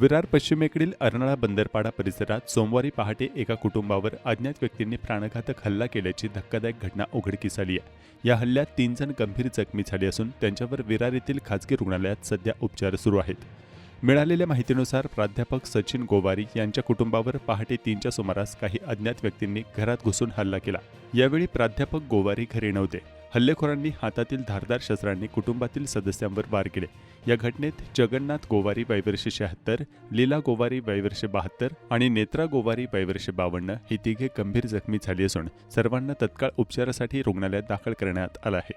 विरार पश्चिमेकडील अर्नाळा बंदरपाडा परिसरात सोमवारी पहाटे एका कुटुंबावर अज्ञात व्यक्तींनी प्राणघातक हल्ला केल्याची धक्कादायक घटना उघडकीस आली आहे. या हल्ल्यात तीन जण गंभीर जखमी झाले असून त्यांच्यावर विरार येथील खाजगी रुग्णालयात सध्या उपचार सुरू आहेत. मिळालेल्या माहितीनुसार प्राध्यापक सचिन गोवारी यांच्या कुटुंबावर पहाटे तीनच्या सुमारास काही अज्ञात व्यक्तींनी घरात घुसून हल्ला केला. यावेळी प्राध्यापक गोवारी घरी नव्हते. हल्लेखोरांनी हातातील धारदार शस्त्रांनी कुटुंबातील सदस्यांवर वार केले. या घटनेत जगन्नाथ गोवारी वयवर्षे शहात्तर लीला गोवारी वयवर्षे बहात्तर आणि नेत्रा गोवारी वयवर्षे बावन्न ही तिघे गंभीर जखमी झाली असून सर्वांना तत्काळ उपचारासाठी रुग्णालयात दाखल करण्यात आलं आहे.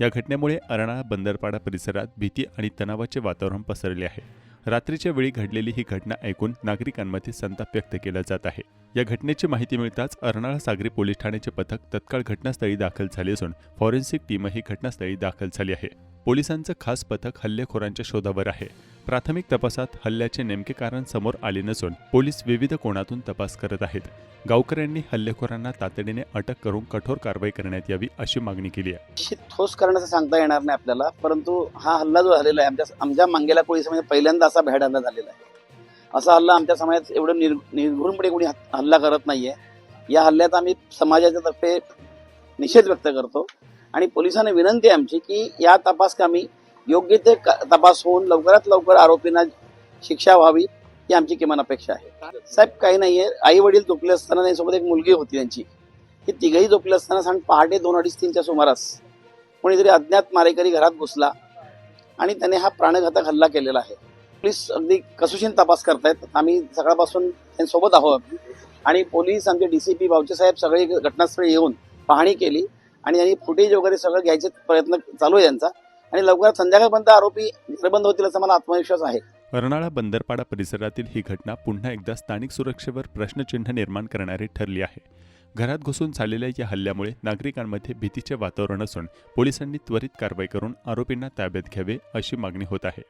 या घटनेमुळे अर्णाळा बंदरपाडा परिसरात भीती आणि तणावाचे वातावरण पसरले आहे. रात्रीच्या वेळी घडलेली ही घटना ऐकून नागरिकांमध्ये संताप व्यक्त केला जात आहे. या घटनेची माहिती मिळताच अर्नाळा सागरी पोलीस ठाण्याचे पथक तत्काळ घटनास्थळी दाखल झाले असून फॉरेन्सिक टीमही घटनास्थळी दाखल झाली आहे. पोलिसांचं खास पथक हल्लेखोरांच्या शोधावर आहे. प्राथमिक तपासात हल्ल्याचे नेमके कारण समोर आले नसून पोलीस विविध कोणातून तपास करत आहेत. गावकऱ्यांनी हल्लेखोरांना तातडीने अटक करून कठोर कारवाई करण्यात यावी अशी मागणी केली आहे. ठोस करण्याचं सांगता येणार नाही आपल्याला परंतु हा हल्ला जो झालेला आहे आमच्या आमच्या मांगेला कोळी समाजात पहिल्यांदा असा भ्याड हल्ला झालेला आहे. असा हल्ला आमच्या समाजात एवढं निर् निर्घुणपणे कोणी हल्ला करत नाहीये. या हल्ल्यात आम्ही समाजाच्या तर्फे निषेध व्यक्त करतो. आणि पोलिसांना विनंती आमची की या तपास कामी योग्य ते क- तपास होऊन लवकरात लवकर आरोपींना शिक्षा व्हावी ही आमची किमान अपेक्षा आहे. साहेब काही नाहीये. आई वडील झोपले असताना त्यांच्यासोबत एक मुलगी होती त्यांची. ही तिघही झोपले असताना सांग पहाटे दोन अडीच तीनच्या सुमारास कोणीतरी अज्ञात मारेकरी घरात घुसला आणि त्याने हा प्राणघातक हल्ला केलेला आहे. पोलीस अगदी कसोशीन तपास करतायत. आम्ही सकाळपासून त्यांच्यासोबत आहोत आणि पोलीस आमचे डीसीपी बावचे साहेब सगळे घटनास्थळी येऊन पाहणी केली. आणि यांनी फुटेज वगैरे सगळं घ्यायचे प्रयत्न चालू आहे यांचा आणि लवकरात संध्याकाळपर्यंत आरोपी निर्बंध होतील असा मला आत्मविश्वास आहे. अर्नाळा बंदरपाडा परिसरातील ही घटना पुन्हा एकदा स्थानिक सुरक्षेवर प्रश्नचिन्ह निर्माण करणारी ठरली आहे. घरात घुसून झालेल्या या हल्ल्यामुळे नागरिकांमध्ये भीतीचे वातावरण असून पोलिसांनी त्वरित कारवाई करून आरोपींना ताब्यात घ्यावे अशी मागणी होत आहे.